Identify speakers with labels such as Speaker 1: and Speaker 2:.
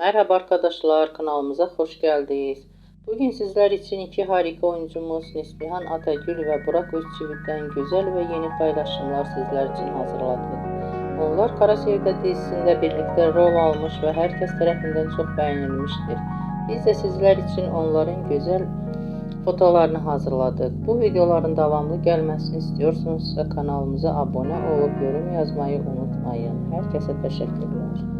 Speaker 1: Merhaba arkadaşlar kanalımıza hoş geldiniz. Bugün sizler için iki harika oyuncumuz Neslihan Atagül ve Burak Özçivit'ten güzel ve yeni paylaşımlar sizler için hazırladık. Onlar Kara Sevda dizisinde birlikte rol almış ve herkes tarafından çok beğenilmiştir. Biz de sizler için onların güzel fotolarını hazırladık. Bu videoların devamlı gelmesini istiyorsanız kanalımıza abone olup yorum yazmayı unutmayın. Herkese teşekkürler.